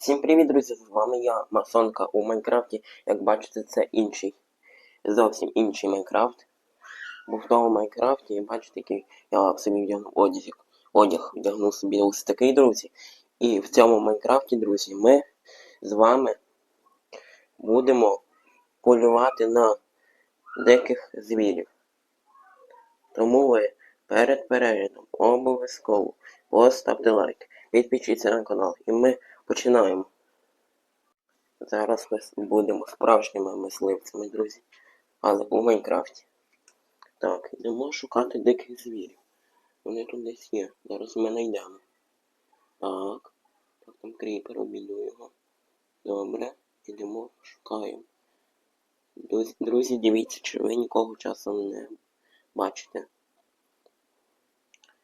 Всім привіт, друзі! З вами я, Масонка у Майнкрафті. Як бачите, це інший, зовсім інший Майнкрафт. Бо в тому Майнкрафті, бачите, який я собі вдягнув одяг, одяг вдягнув собі ось такий, друзі. І в цьому Майнкрафті, друзі, ми з вами будемо полювати на диких звірів. Тому ви перед переглядом обов'язково поставте лайк, підпишіться на канал і ми починаємо. Зараз ми будемо справжніми мисливцями, друзі. Але у Майнкрафті. Так, йдемо шукати диких звірів. Вони тут десь є. Зараз ми знайдемо. Так. Так, там кріпер, обійду його. Добре, йдемо, шукаємо. Друзі, дивіться, чи ви нікого часом не бачите.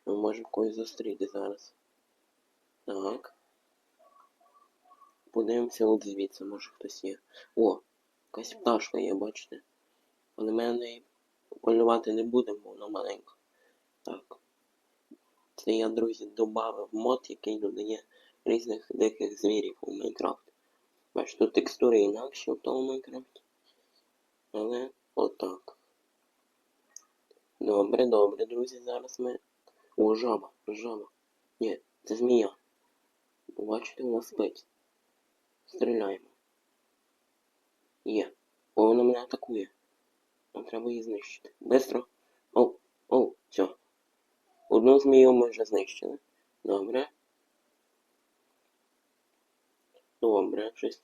Ми можемо когось зустріти зараз. Так. Подивимося от звідси, може хтось є. О, якась пташка є, бачите? Але ми на неї полювати не будемо, бо вона маленька. Так. Це я, друзі, додав мод, який додає різних диких звірів у Майнкрафт. Бачите, тут текстури інакші в тому Майнкрафті. Але отак. Добре, добре, друзі, зараз ми. О, жаба, жаба. Ні, це змія. Бачите, вона спить. Стріляємо. Є. О, вона мене атакує. Нам треба її знищити. Бистро. О, о, все. Одну змію ми вже знищили. Добре. Добре, щось.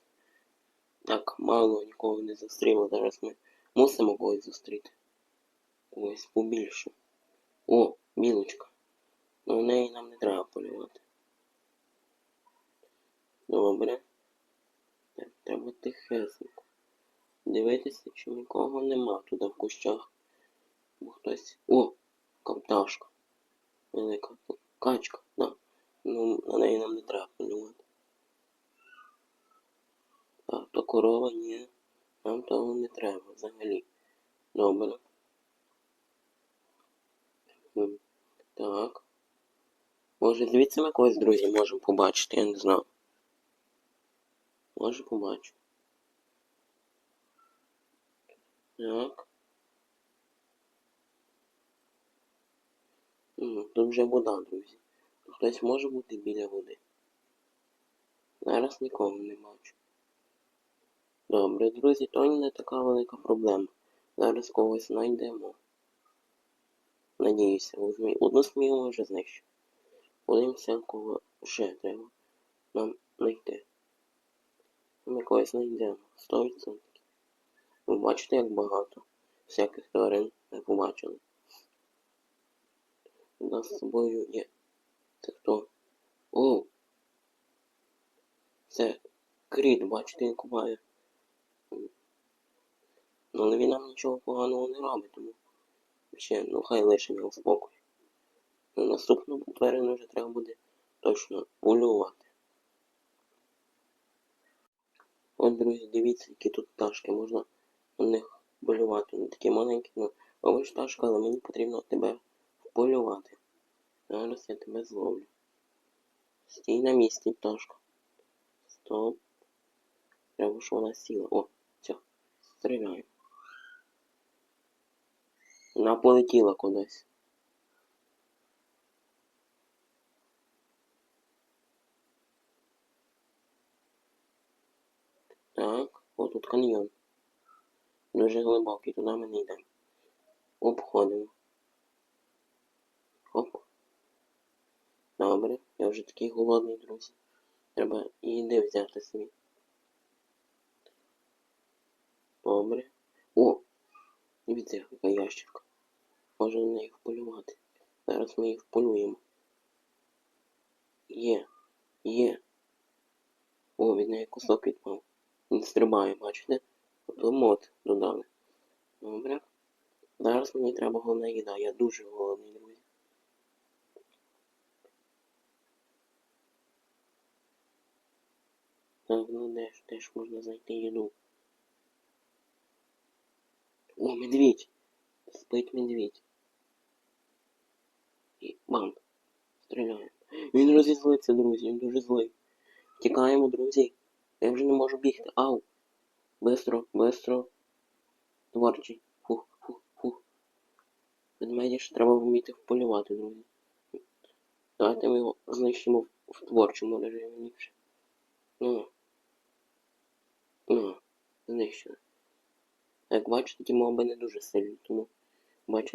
Так, мало нікого не зустріло. Зараз ми мусимо когось зустріти. Ось побільше. О, білочка. Ну, в неї нам не треба полювати. Добре. Так. Дивитися, чи нікого нема туди в кущах. Бо хтось. О! Ковташка. Велика качка, да. Ну, на неї нам не треба полювати. Так, то корова ні. Нам того не треба взагалі. Добре. Так. Може звідси ми когось, друзі, можемо побачити, я не знаю. Може побачу. Так. Тут вже вода, друзі. Хтось може бути біля води. Зараз нікого не бачу. Добре, друзі, то не така велика проблема. Зараз когось знайдемо. Надіюся, у змі... одну ми вже знищу. Подивимося, кого ще треба нам знайти. Ми когось знайдемо. 100%. Ви бачите, як багато всяких тварин ми побачили. У нас з собою є. Це хто? О! Це кріт, бачите, він купає. Ну, але він нам нічого поганого не робить, тому ще, ну хай лише його спокій. На наступну тварину вже треба буде точно полювати. От, друзі, дивіться, які тут пташки, можна на них полювати. Вони такі маленькі, ну, а ви ж пташка, але мені потрібно тебе полювати. Зараз я тебе зловлю. Стій на місці, пташка. Стоп. Треба, щоб вона сіла. О, все. Стріляю. Вона полетіла кудись. Так, о, тут каньйон. Дуже глибокий, туди ми не йдемо. Обходимо. Оп. Добре, я вже такий голодний, друзі. Треба їди взяти собі. Добре. О! Дивіться, яка ящерка. Може на неї вполювати. Зараз ми їх вполюємо. Є. Є. О, від неї кусок відпав. Він стрибає, бачите? Ото мод додали. Добре. Зараз мені треба головна їда. Я дуже голодний, друзі. Так, ну де ж, де ж можна знайти їду? О, медведь! Спить медведь. І бам! Стріляє. Він розізлиться, друзі, він дуже злий. Тікаємо, друзі. Я вже не можу бігти. Ау. Бистро, бистро. Творчий. Фух, фух, фух. Ведмеді ж треба вміти вполювати, друзі. Давайте ми його знищимо в, творчому режимі ліпше. Ну. Ну. Знищили. Як бачите, ті моби не дуже сильні, тому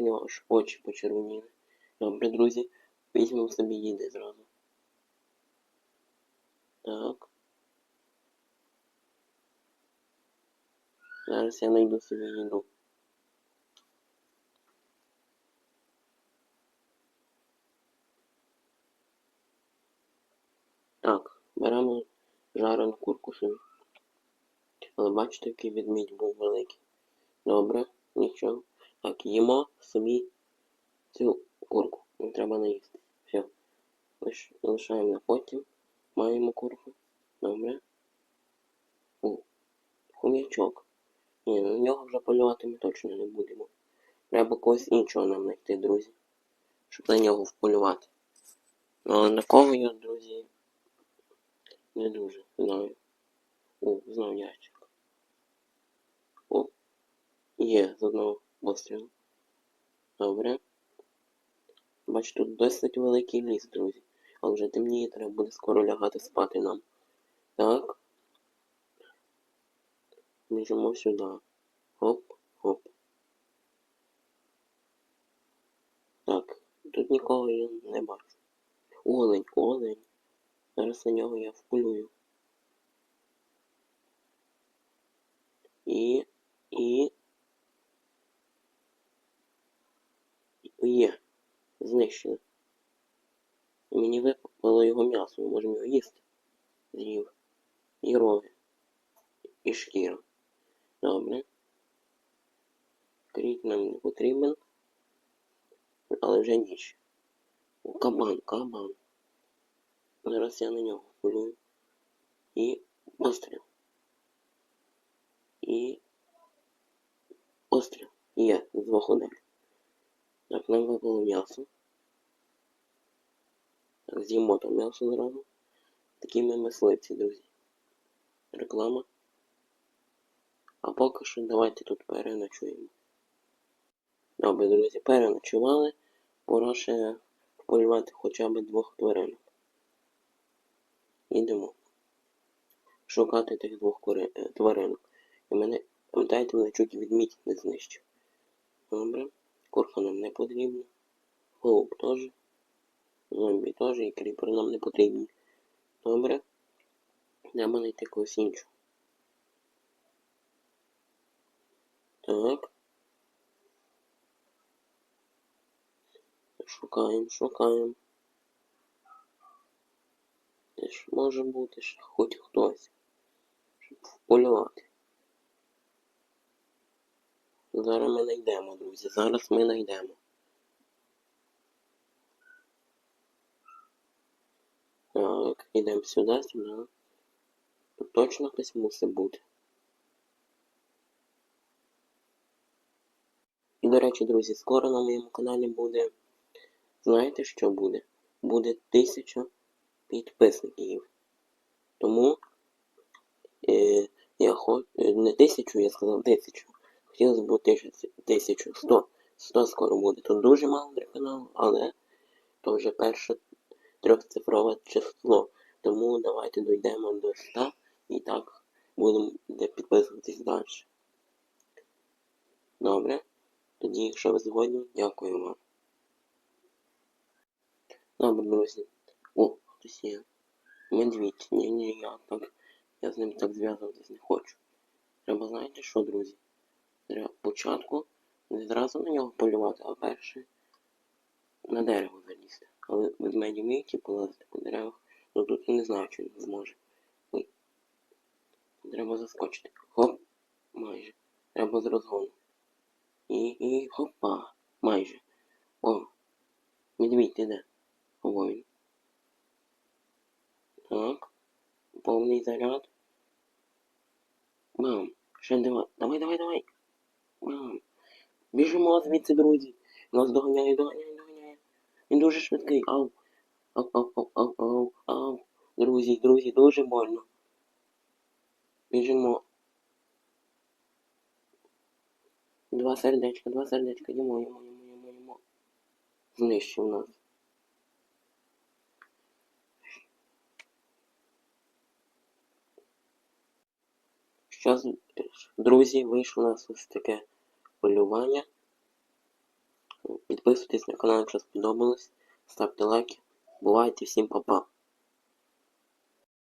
нього аж очі почервоніли. Добре, друзі, візьмемо собі їди зразу. Так. Зараз я знайду собі їду. Так, беремо жарену курку. Але бачите, який відмідь був великий. Добре, нічого. Так, їмо собі цю курку. Не треба наїсти. Все. Лиш, лишаємо на потім. Маємо курку. Добре. О, хом'ячок. Ні, на нього вже полювати ми точно не будемо. Треба когось іншого нам знайти, друзі. Щоб на нього вполювати. Ну, Але на кого я, друзі, не дуже знаю. О, знов ящик. О, є з одного пострілу. Добре. Бачу, тут досить великий ліс, друзі. Але вже темніє, треба буде скоро лягати спати нам. Так. Біжимо сюди. Хоп, хоп. Так, тут нікого я не бачу. Олень, олень. Зараз на нього я вполюю. І. І. Є. Знищили. Мені випало його м'ясо, ми можемо його їсти. З'їв. І роги. І шкіра. Добре. Кріт нам не потрібен. Але вже ніч. О, кабан, кабан. Зараз я на нього полюю. І постріл. І постріл. Є, з двох. Так, нам випало м'ясо. Так, з'їмо там м'ясо зразу. Такі ми мисливці, друзі. Реклама. А поки що давайте тут переночуємо. Добре, друзі, переночували. Пора ще полювати хоча б двох тваринок. Йдемо. Шукати тих двох кори... е, тваринок. І мене, пам'ятаєте, мене чуть відміть не знищив. Добре. Курка нам не потрібна. Голуб теж. Зомбі теж і кріпер нам не потрібні. Добре. Треба знайти когось іншого. Так. Шукаємо, шукаємо. Де ж може бути ще хоч хтось, щоб вполювати. Зараз ми знайдемо, друзі. Зараз ми знайдемо. Так, йдемо сюди, сюди. Тут точно хтось мусить бути. І, друзі, скоро на моєму каналі буде. Знаєте, що буде? Буде тисяча підписників. Тому е, я хочу. Не тисячу, я сказав тисячу. Хотілося б тисячу, сто. Сто скоро буде. Тут дуже мало для каналу, але то вже перше трьохцифрове число. Тому давайте дійдемо до 100 і так будемо підписуватись далі. Добре. Тоді, якщо ви згодні, дякую вам. Добре, друзі. О, хтось є. Медвідь. Ні, ні, я так. Я з ним так зв'язуватись не хочу. Треба, знаєте що, друзі? Треба спочатку не зразу на нього полювати, а перше на дерево залізти. Але ведмеді вміють полазити по деревах, ну тут я не знаю, чи він зможе. Ой. Треба заскочити. Хоп! Майже. Треба з розгону. І, і хопа. Майже. О. Медвідь, ти де? Воїн. Так. Повний заряд. Мам. Ще давай. Давай, давай, давай. Мам. Біжимо звідси, друзі. Нас доганяє, доганяє, доганяє. Він дуже швидкий. Ау. Ау, ау, ау, ау, ау, ау. Друзі, друзі, дуже больно. Біжимо. Два сердечка, два сердечка, їмо, їмо, їмо, їмо, їмо. Знищив нас. Що, друзі, вийшло у нас ось таке полювання. Підписуйтесь на канал, якщо сподобалось. Ставте лайки. Бувайте, всім па-па.